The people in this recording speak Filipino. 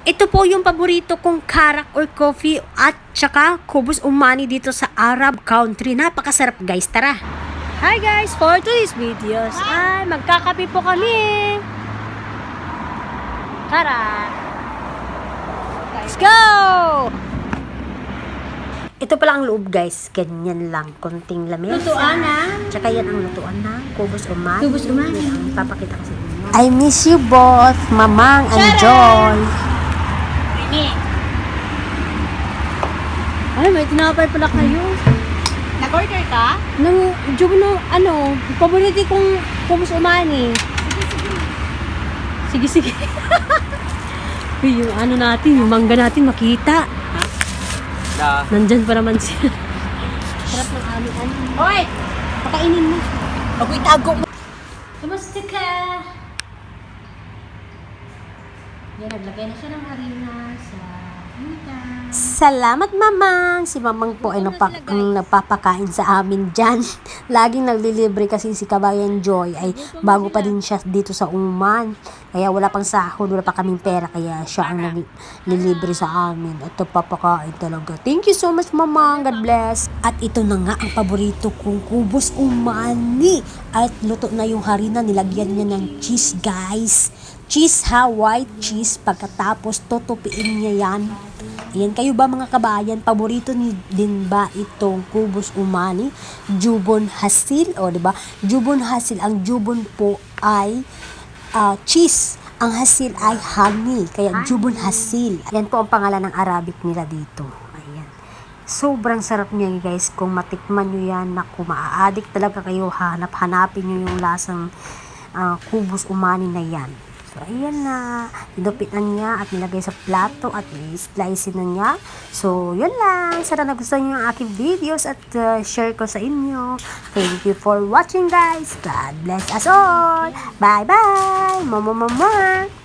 Ito po yung paborito kong karak or coffee at tsaka kubos umani dito sa Arab country. Napakasarap guys, tara! Hi guys! For today's videos ay magkakape po kami! Tara! Let's go! Ito pala ang loob guys, ganyan lang, konting lamesa. Lutuan na. Tsaka yan ang lutuan na, kubos umani. Kubos umani. Ang papakita ko sa inyo. I miss you both, Mamang and Charan! Ini. Ay, may tinapay pala kayo. Nag-order ka? Nang, job no, ano, paborito kong kubos umani. Sige, sige. Uy, yung ano natin, yung mangga natin makita. Da. Nandyan pa naman siya. Sarap ng aming ano. Hoy! Pakainin mo. Ako'y tago mo. Kamusta ka? Yan, naglagay na siya ng harina sa harina. Salamat, Mamang! Si Mamang po ay nagpa- ang nagpapakain sa amin dyan. Laging naglilibre kasi si Kabayan Joy ay bago pa din siya dito sa Uman. Kaya wala pang sahod, wala pa kaming pera. Kaya siya ang naglilibre sa amin. At nagpapakain talaga. Thank you so much, Mamang. God bless. At ito na nga ang paborito kong kubos umani. At luto na yung harina. Nilagyan niya ng cheese, guys. Cheese ha, white cheese. Pagkatapos, tutupiin niya yan. Ayan, kayo ba mga kabayan, paborito ni din ba itong kubos umani? Jubon hasil, o ba? Jubon hasil, ang jubon po ay ah, cheese. Ang hasil ay honey, kaya jubon hasil. Yan po ang pangalan ng Arabic nila dito. Ayan. Sobrang sarap niya guys. Kung matikman nyo yan, naku, maa-addict talaga kayo. Hanap-hanapin nyo yung lasang ah, kubos umani na yan. So, ayan na. Inupitan niya at nilagay sa plato at i-slice na niya. So, yun lang. Sana nagustuhan niyo ang aking videos at uh, share ko sa inyo. Thank you for watching guys. God bless us all. Bye-bye. Mama mama.